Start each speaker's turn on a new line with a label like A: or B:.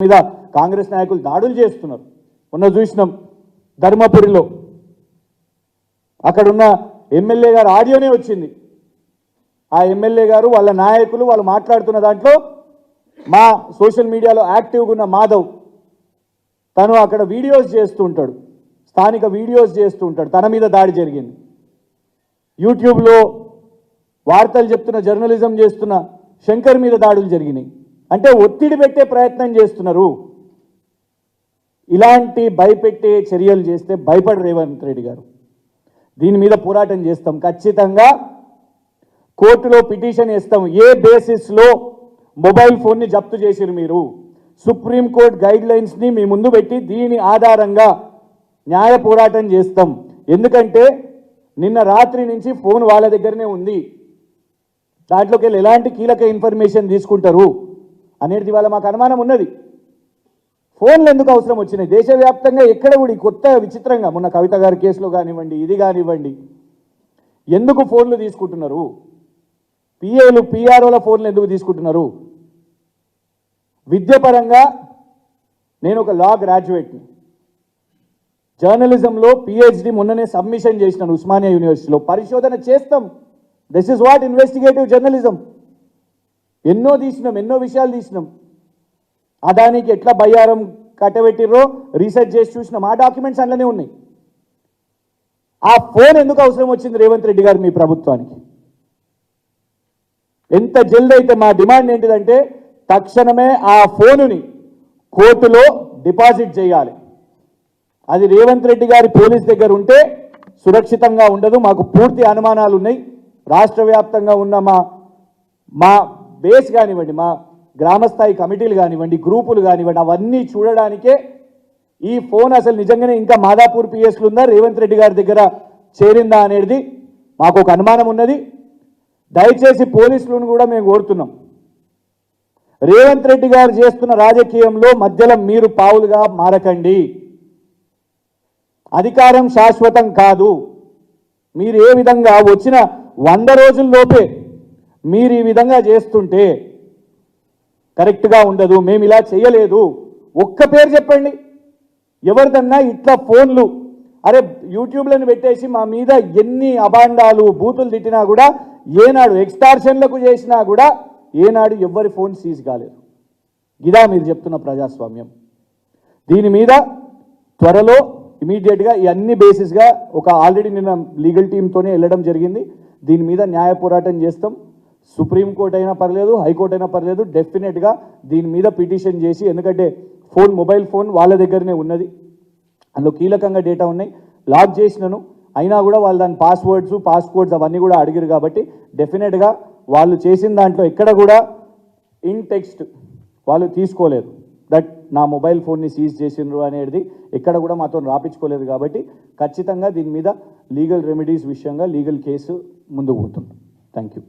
A: మీద కాంగ్రెస్ నాయకులు దాడులు చేస్తున్నారు. మొన్న చూసినాం ధర్మపురిలో. అక్కడున్న ఎమ్మెల్యే గారు ఆడియోనే వచ్చింది. ఆ ఎమ్మెల్యే గారు వాళ్ళ నాయకులు వాళ్ళు మాట్లాడుతున్న దాంట్లో మా సోషల్ మీడియాలో యాక్టివ్గా ఉన్న మాధవ్ తను అక్కడ వీడియోస్ చేస్తూ ఉంటాడు. స్థానిక వీడియోస్ చేస్తూ ఉంటాడు. తన మీద దాడి జరిగింది. యూట్యూబ్లో వార్తలు చెప్తున్న జర్నలిజం చేస్తున్న శంకర్ మీద దాడులు జరిగినాయి. అంటే ఒత్తిడి పెట్టే ప్రయత్నం చేస్తున్నారు. ఇలాంటి భయపెట్టే చర్యలు చేస్తే భయపడ రేవంత్ రెడ్డి గారు. దీని మీద పోరాటం చేస్తాం. ఖచ్చితంగా కోర్టులో పిటిషన్ ఇస్తాం ఏ బేసిస్లో మొబైల్ ఫోన్ని జప్తు చేసిరు మీరు? సుప్రీంకోర్టు గైడ్ లైన్స్ని మీ ముందు పెట్టి దీని ఆధారంగా న్యాయ పోరాటం చేస్తాం. ఎందుకంటే నిన్న రాత్రి నుంచి ఫోన్ వాళ్ళ దగ్గరనే ఉంది. దాంట్లోకి వెళ్ళి ఎలాంటి కీలక ఇన్ఫర్మేషన్ తీసుకుంటారు? అనేది వాళ్ళ మాకు అనుమానం ఉన్నది. ఫోన్లు ఎందుకు అవసరం వచ్చినాయి? దేశవ్యాప్తంగా ఎక్కడ కూడా కొత్త విచిత్రంగా మొన్న కవిత గారి కేసులో కానివ్వండి ఇది కానివ్వండి ఎందుకు ఫోన్లు తీసుకుంటున్నారు? పిఏలు పిఆర్ఓల ఫోన్లు ఎందుకు తీసుకుంటున్నారు? విద్యపరంగా నేను ఒక లా గ్రాడ్యుయేట్ని జర్నలిజంలో పిహెచ్డి మొన్ననే సబ్మిషన్ చేసినాను ఉస్మానియా యూనివర్సిటీలో. పరిశోధన చేస్తాం. This is what investigative journalism ఎన్నో తీసినాం ఎన్నో విషయాలు తీసినాం. అదానికి ఎట్లా బయ్యారం కట్టబెట్టిర్రో రీసెర్చ్ చేసి చూసినాం. ఆ డాక్యుమెంట్స్ అందులోనే ఉన్నాయి. ఆ ఫోన్ ఎందుకు అవసరం వచ్చింది రేవంత్ రెడ్డి గారు మీ ప్రభుత్వానికి? ఎంత జల్ది అయితే మా డిమాండ్ ఏంటిదంటే తక్షణమే ఆ ఫోనుని కోర్టులో డిపాజిట్ చేయాలి. అది రేవంత్ రెడ్డి గారి పోలీస్ దగ్గర ఉంటే సురక్షితంగా ఉండదు. మాకు పూర్తి అనుమానాలు ఉన్నాయి రాష్ట్ర వ్యాప్తంగా ఉన్న మా మా బేస్ కానివ్వండి మా గ్రామస్థాయి కమిటీలు కానివ్వండి గ్రూపులు కానివ్వండి అవన్నీ చూడడానికే ఈ ఫోన్ అసలు నిజంగానే ఇంకా మాదాపూర్ పిఎస్లు ఉందా రేవంత్ రెడ్డి గారి దగ్గర చేరిందా అనేది మాకు ఒక అనుమానం ఉన్నది. దయచేసి పోలీసులను కూడా మేము కోరుతున్నాం. రేవంత్ రెడ్డి గారు చేస్తున్న రాజకీయంలో మధ్యలో మీరు పావులుగా మారకండి. అధికారం శాశ్వతం కాదు. మీరు ఏ విధంగా వచ్చిన వంద రోజుల్లోపే మీరు ఈ విధంగా చేస్తుంటే కరెక్ట్గా ఉండదు మేము ఇలా చేయలేదు. ఒక్క పేరు చెప్పండి. ఎవరిదన్నా ఇట్లా ఫోన్లు అరే యూట్యూబ్లను పెట్టేసి మా మీద ఎన్ని అబాండాలు బూతులు తిట్టినా కూడా ఏనాడు ఎక్స్టార్షన్లకు చేసినా కూడా ఏనాడు ఎవ్వరి ఫోన్ సీజ్ కాలేదు. ఇదా మీరు చెప్తున్న ప్రజాస్వామ్యం. దీని మీద త్వరలో ఇమీడియట్గా ఈ అన్ని బేసిస్గా ఒక ఆల్రెడీ నిన్న లీగల్ టీంతోనే వెళ్ళడం జరిగింది. దీని మీద న్యాయ పోరాటం చేస్తాం. సుప్రీంకోర్టు అయినా పర్లేదు హైకోర్టు అయినా పర్లేదు డెఫినెట్గా దీని మీద పిటిషన్ చేసి ఎందుకంటే ఫోన్ మొబైల్ ఫోన్ వాళ్ళ దగ్గరనే ఉన్నది. అందులో కీలకంగా డేటా ఉన్నాయి. లాక్ చేసినాను. అయినా కూడా వాళ్ళు దాని పాస్వర్డ్స్ పాస్కోడ్స్ అవన్నీ కూడా అడిగారు కాబట్టి డెఫినెట్గా వాళ్ళు చేసిన దాంట్లో ఎక్కడ కూడా ఇన్ టెక్స్ట్ వాళ్ళు తీసుకోలేదు. దట్ నా మొబైల్ ఫోన్ని సీజ్ చేసిండ్రు అనేది ఎక్కడ కూడా మాతో రాపించుకోలేదు కాబట్టి ఖచ్చితంగా దీని మీద లీగల్ రెమెడీస్ విషయంగా లీగల్ కేసు ముందుకు పోతుంది. Thank you